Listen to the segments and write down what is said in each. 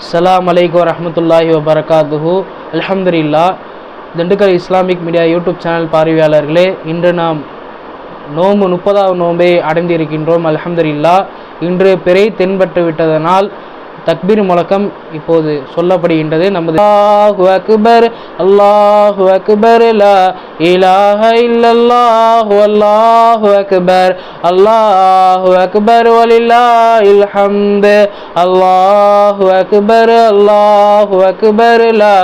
அஸ்ஸலாமு அலைக்கும் வரமத்துல்லாஹி வபரகாத்துஹு அலமதுல்லா Dindigul Islamic media YouTube channel பார்வையாளர்களே இன்று நாம் நோம்பு முப்பதாவது நோன்பை அடைந்திருக்கின்றோம். அலமதுல்லா இன்று பிறை தென்பட்டு விட்டதனால் தக்பீர் முழக்கம் இப்போது சொல்லப்படுகின்றது நமது அல்லாஹு அக்பர் அல்லாஹு அக்பர் லா இலாஹ இல்லல்லாஹு அல்லாஹு அக்பர் அல்லாஹு அக்பர் வலில்லாஹில் ஹம்து அல்லாஹு அக்பர் அல்லாஹு அக்பர் லா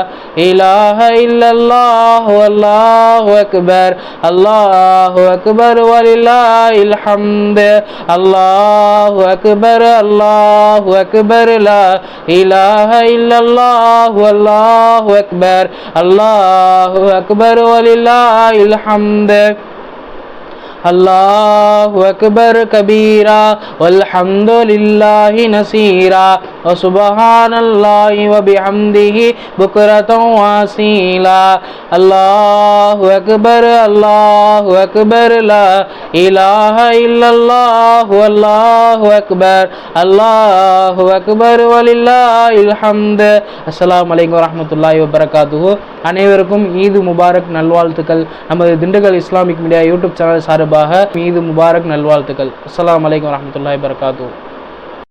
இலாஹ இல்லல்லாஹு அல்லாஹு அக்பர் அல்லாஹு அக்பர் வலில்லாஹில் ஹம்து அல்லாஹு அக்பர் அல்லாஹு அக்பர் லா لا إله إلا الله والله أكبر الله أكبر ولله الحمد الله أكبر كبيرا والحمد لله نصيرا وسبحان الله وبحمده بكرة واسيلا الله أكبر الله أكبر لا إله إلا الله والله أكبر الله أكبر ولله الحمد السلام عليكم ورحمة الله وبركاته அனைவருக்கும் ஈது முபாரக் நல்வாழ்த்துக்கள் நமது Dindigul Islamic media YouTube channel சார்பாக ஈது முபாரக் நல்வாழ்த்துக்கள் அஸ்ஸலாமு அலைக்கும் வரஹ்மத்துல்லாஹி வபரகாத்துஹு